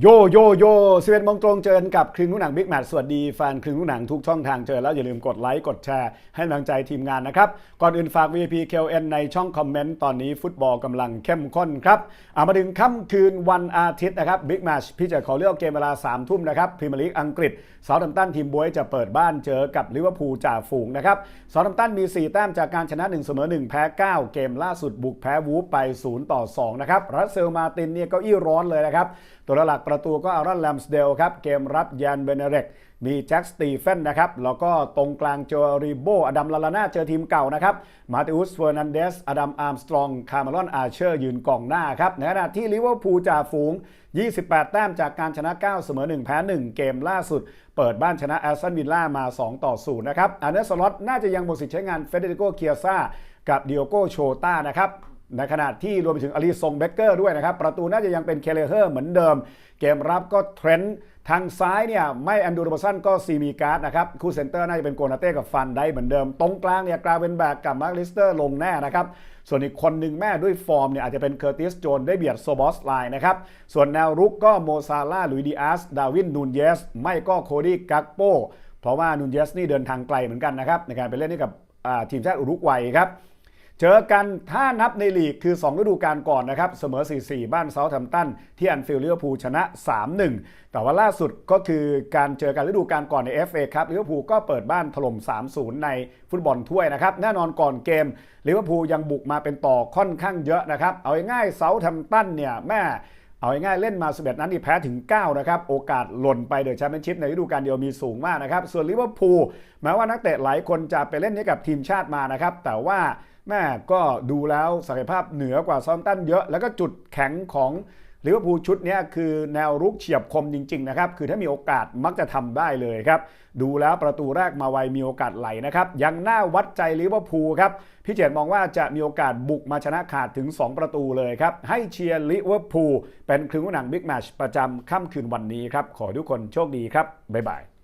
โยโยโยสิบเอ็ดโมงตรงเจอกับครึ่งลูกหนังบิ๊กแมทสวัสดีแฟนครึ่งลูกหนังทุกช่องทางเจอแล้วอย่าลืมกดไลค์กดแชร์ให้กำลังใจทีมงานนะครับ ก่อนอื่นฝาก VIP KN ในช่องคอมเมนต์ ตอนนี้ฟุตบอลกำลังเข้มข้นครับเอามาถึงค่ำคืนวันอาทิตย์นะครับบิ๊กแมทพี่จะขอเลือกเกมเวลา3ามทุ่มนะครับพรีเมียร์ลีกอังกฤษซาท์แฮมตันทีมบวยจะเปิดบ้านเจอกับลิเวอร์พูลจ่าฝูงนะครับซาท์แฮมตันมี 4 แต้มจากการชนะ1เสมอ1แพ้9 เกมล่าสุดบุกแพ้วูฟไป0ต่อ2นะครับรัสเซลมาตินเนี่ยก็อี้ร้อนเลยนะครับตัวหลักประตูก็อารอนแลมสเดลครับ เกมรับยันเบเนเรกมีแจ็คสตีเฟนนะครับ แล้วก็ตรงกลางโจริโบ อดัมลาลาน่าเจอทีมเก่านะครับ มาติอุสเฟอร์นันเดส อดัมอาร์มสตรอง คาร์เมลอนอาร์เชอร์ ยืนกองหน้าครับ ในขณะที่ลิเวอร์พูลจ่าฝูง 28 แต้มจากการชนะ 9 เสมอ 1 แพ้ 1 เกมล่าสุด เปิดบ้านชนะแอสตันวิลล่ามา 2 ต่อ 0 นะครับอันเนสลอตน่าจะยังหมดสิทธิ์ใช้งานเฟเดริโกเคียซ่ากับดิโอโกโชต้านะครับ ในขณะที่รวมไปถึงอลีซงเบเกอร์ด้วยนะครับ ประตูน่าจะยังเป็นเคเลเฮอร์เหมือนเดิม เกมรับก็เทรนต์ทางซ้ายเนี่ยไม่แอนดูโรบสันก็ซีมีการ์ดนะครับ คู่เซนเตอร์น่าจะเป็นโกนาเต้กับฟันได้เหมือนเดิม ตรงกลางเนี่ยกลาเป็นแบกกับมาร์คลิสเตอร์ลงแน่นะครับ ส่วนอีกคนหนึ่งแม่ด้วยฟอร์มเนี่ยอาจจะเป็นเคอร์ติสโจนได้เบียดโซบอสไลน์นะครับ ส่วนแนวรุกก็โมซาลาลุยดิอาสดาวินนูนเยสไม่ก็โคดี้กักโปเพราะว่านูนเยสนี่เดินทางไกลเหมือนกันนะครับในการไปเล่นให้กับอ่าทีมชาติอุรุกวัยครับ เจอกันถ้านับในลีกคือ 2 ฤดูกาลก่อนนะครับ เสมอ 4-4 บ้านเซาท์แฮมป์ตัน ที่อันฟิลด์ลิเวอร์พูลชนะ 3-1 แต่ว่าล่าสุดก็คือการเจอกันฤดูกาลก่อนใน FA ครับลิเวอร์พูลก็เปิดบ้านถล่ม 3-0 ในฟุตบอลถ้วยนะครับ แน่นอนก่อนเกมลิเวอร์พูลยังบุกมาเป็นต่อค่อนข้างเยอะนะครับ เอาง่ายๆเซาท์แฮมป์ตันเนี่ยแม่เอาง่ายๆเล่นมา 11 นัดนี่แพ้ถึง 9 นะครับ โอกาสหล่นไปเดอะแชมเปี้ยนชิพในฤดูกาลเดียวมีสูงมากนะครับ ส่วนลิเวอร์พูลแม้ว่านักเตะหลายคนจะไปเล่นให้กับทีมชาติมานะครับ แต่ว่า แม่ก็ดูแล้วศักยภาพเหนือกว่าซอนตันเยอะ แล้วก็จุดแข็งของลิเวอร์พูลชุดนี้คือแนวรุกเฉียบคมจริงๆนะครับ คือถ้ามีโอกาสมักจะทำได้เลยครับ ดูแล้วประตูแรกมาไวมีโอกาสไหลนะครับ ยังน่าวัดใจลิเวอร์พูลครับ พี่เจตมองว่าจะมีโอกาสบุกมาชนะขาดถึง 2 ประตูเลยครับ ให้เชียร์ลิเวอร์พูลเป็นครึ่งหนังบิ๊กแมชประจำค่ำคืนวันนี้ครับ ขอทุกคนโชคดีครับ บ๊ายบาย